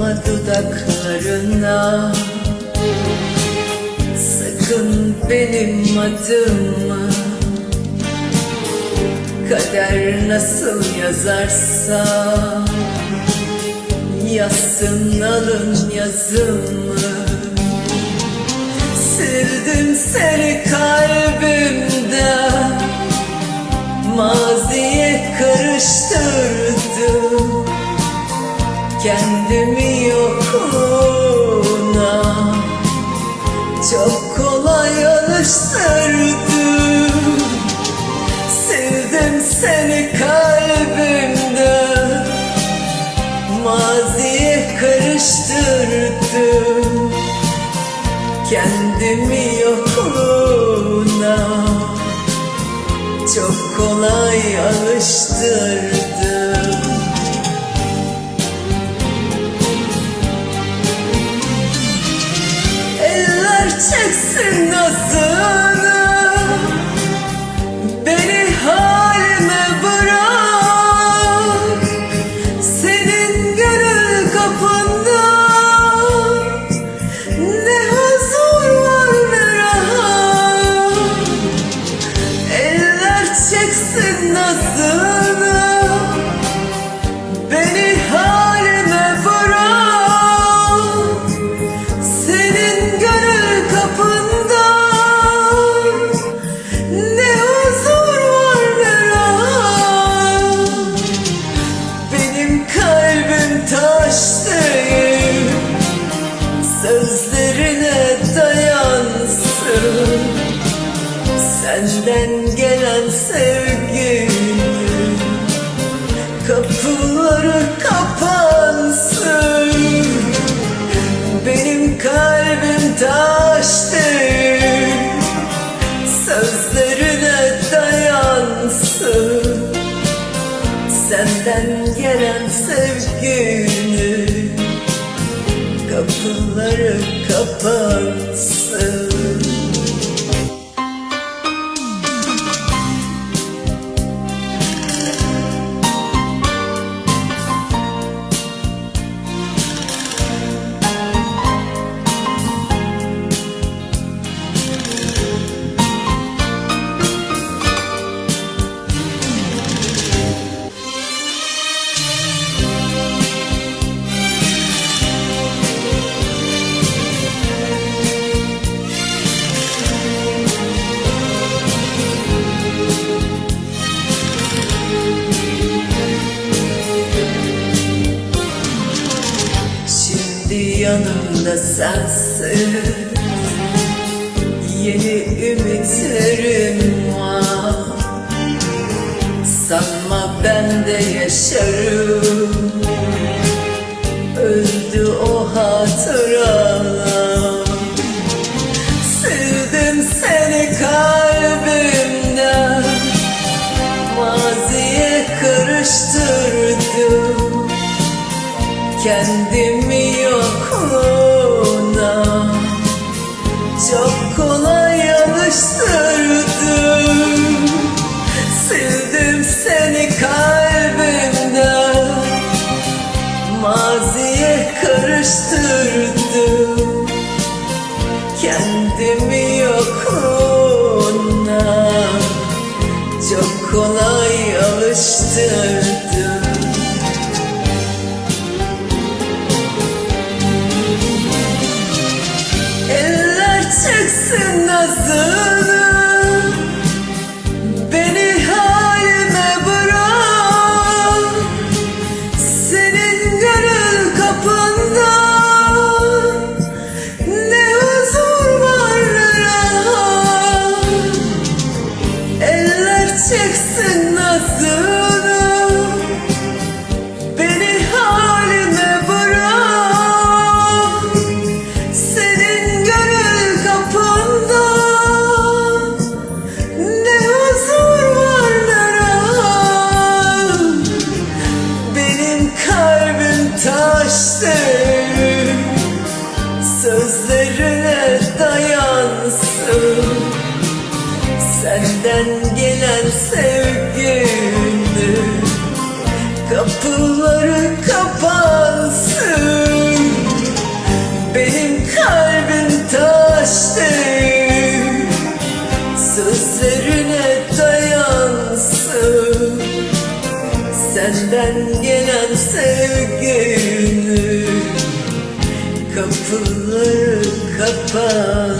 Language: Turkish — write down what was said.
Dokunma dudaklarına. Sakın benim adımı Kader nasıl yazarsa. Yazsın alın yazımı. Sildim seni kalbimden Kolay alıştırdım Sildim seni kalbimden. Maziye karıştırdım. Kendimi yokluğuna Çok kolay alıştırdım yanımda sensin. Yeni ümitlerim var. Sanma ben de yaşarım Kendimi yokluğuna Çok kolay alıştırdım. Sildim seni kalbimden Maziye karıştırdım. Kendimi yokluğuna Çok kolay alıştırdım 死 Sizden gelen sevgimdir Kapıları kapansın. Benim kalbim taştı Sözlerine dayansın. Senden gelen sevgimdir Kapıları kapansın.